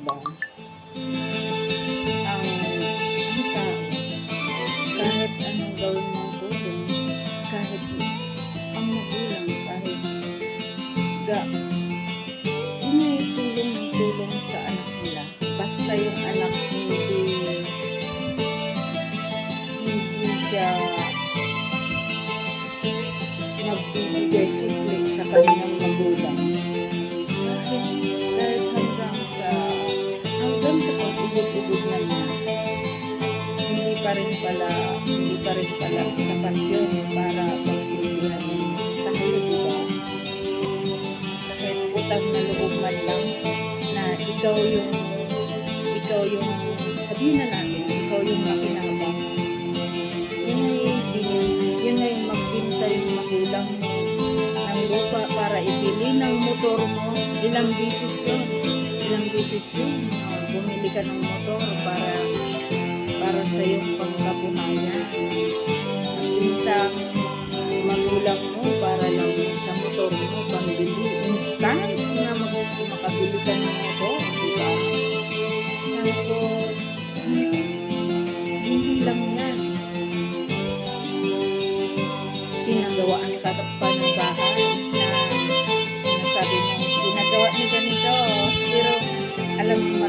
ba, ang, tao, kahit anong gawin mong tulong, kahit ang magulang, kahit ga, may tulong ng tulong sa anak nila. Basta yung anak hindi, hindi siya nagbibigay supli sa kanyang hindi pa rin pala sapat yun para pagsilbihan tayo, di ba? Kahit utang na loob man lang na ikaw yung, ikaw yung, sabihin na natin, ikaw yung makinabang. Yun ay bilin, yun ay magbinta yung magulang ng lupa para ibili ng motor mo. Ilang bisis yun. Ilang bisis yun. Bumili ka ng motor para para sa iyong pangkabuhayan. Nagbinta ang magulang mo para lang sa motor mo pambili. Instant na mag makabili ka ng motor. Diba? Tapos, hindi lang yan ginagawaan ka pa ng bahay na sinasabi mo, ginagawa ni ganito. Pero alam mo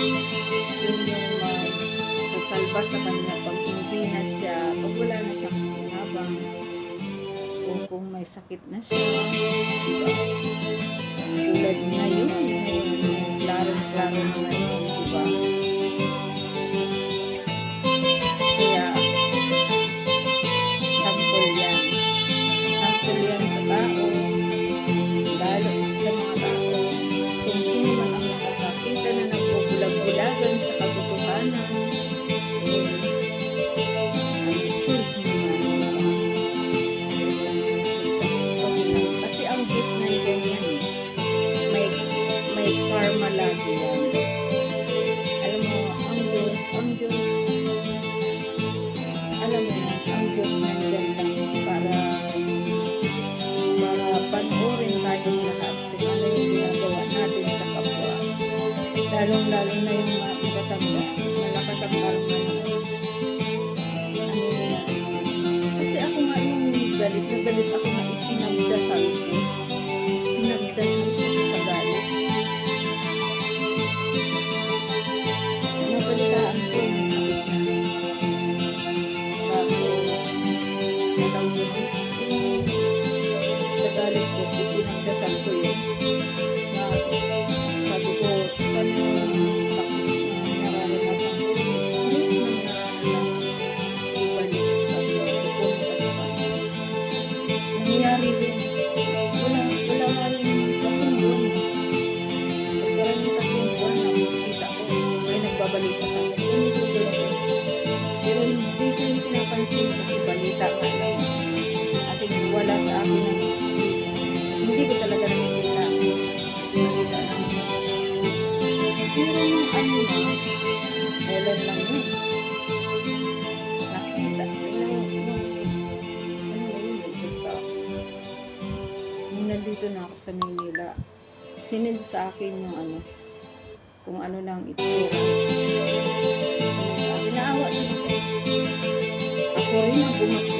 yun yung sa kanya pag hindi na siya, pag wala na siyang habang kung, kung may sakit na siya, di ba? Tulad ngayon, ngayon, klaro-klaro na ngayon, di Lalong-lalo wala sa akin ang hindi ko talaga nakikita nakita lang pero nung ano na kailan lang yun nakita yung ano na yun basta nung nandito na ako sa Manila sinid sa akin yung ano kung ano nang itsura inaawa na ako rin ang bumasta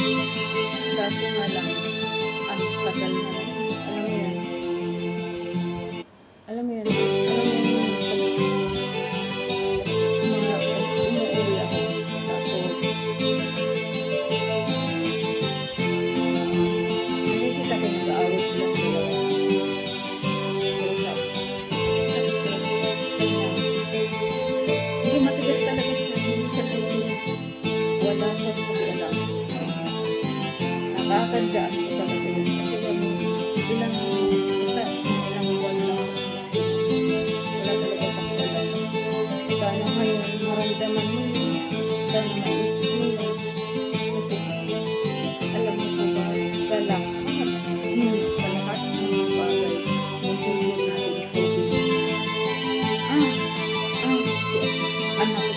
Kaso nga lang, ang tagal na lang. Thank you.